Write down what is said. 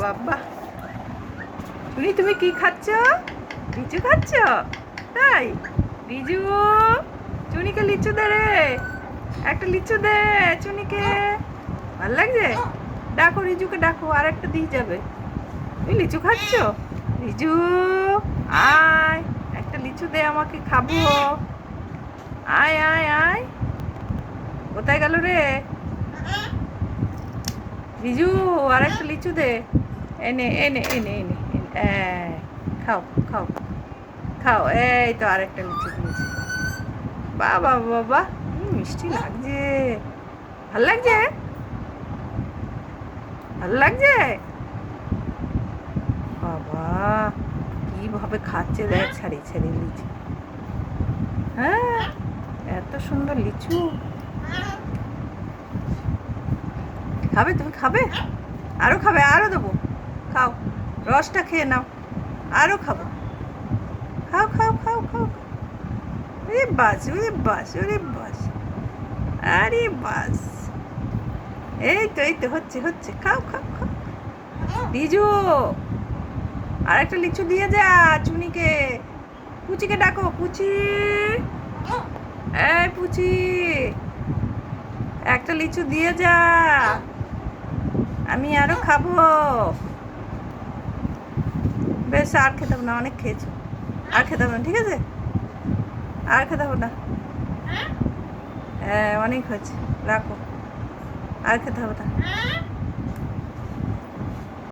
বাবা। শুনি তুমি কি খাচ্ছ? লিচু খাচ্ছ? তাই? রিজু চুনিকে লিচু দে রে। একটা লিচু দে চুনিকে। ভালো লাগছে? ডাকো, রিজুকে ডাকো আর একটা দিয়ে যাবে। তুমি লিচু খাচ্ছ? রিজু, আয়, একটা লিচু দে আমাকে, খাব। আয় আয় আয়। কোথায় গেল রে? রিজু আর একটা লিচু দে এনে এনে এনে এনে খাও খাও খাও এই তো আরেকটা লিচু দিয়েছি বাবা বাবা মিষ্টি লাগছে ভালো লাগছে ভালো লাগছে বাবা কীভাবে খাচ্ছে দেখ ছাড়িয়ে ছাড়িয়ে লিচু। হ্যাঁ এত সুন্দর লিচু। খাবে? তুমি খাবে? আরও খাবে, আরও দেবো। খাও। রসটা খেয়ে নাও। আরও খাব। খাও খাও খাও খাও। ওরে বাস ওরে বাস ওরে বাস। আরে বাস। এই তো এই তো, হচ্ছে হচ্ছে। খাও খাও খাও। দিজু আর একটা লিচু দিয়ে যা চুনিকে। পুচিকে ডাকো, পুচি। এই পুচি। একটা লিচু দিয়ে যা। আমি আরও খাব। বেশ আর খেতে হবে না অনেক খেয়েছো। আর খেতে হবে না ঠিক আছে? আর খেতে হবে না? হ্যাঁ? অনেক হয়েছে রাখো। আর খেতে হবে না।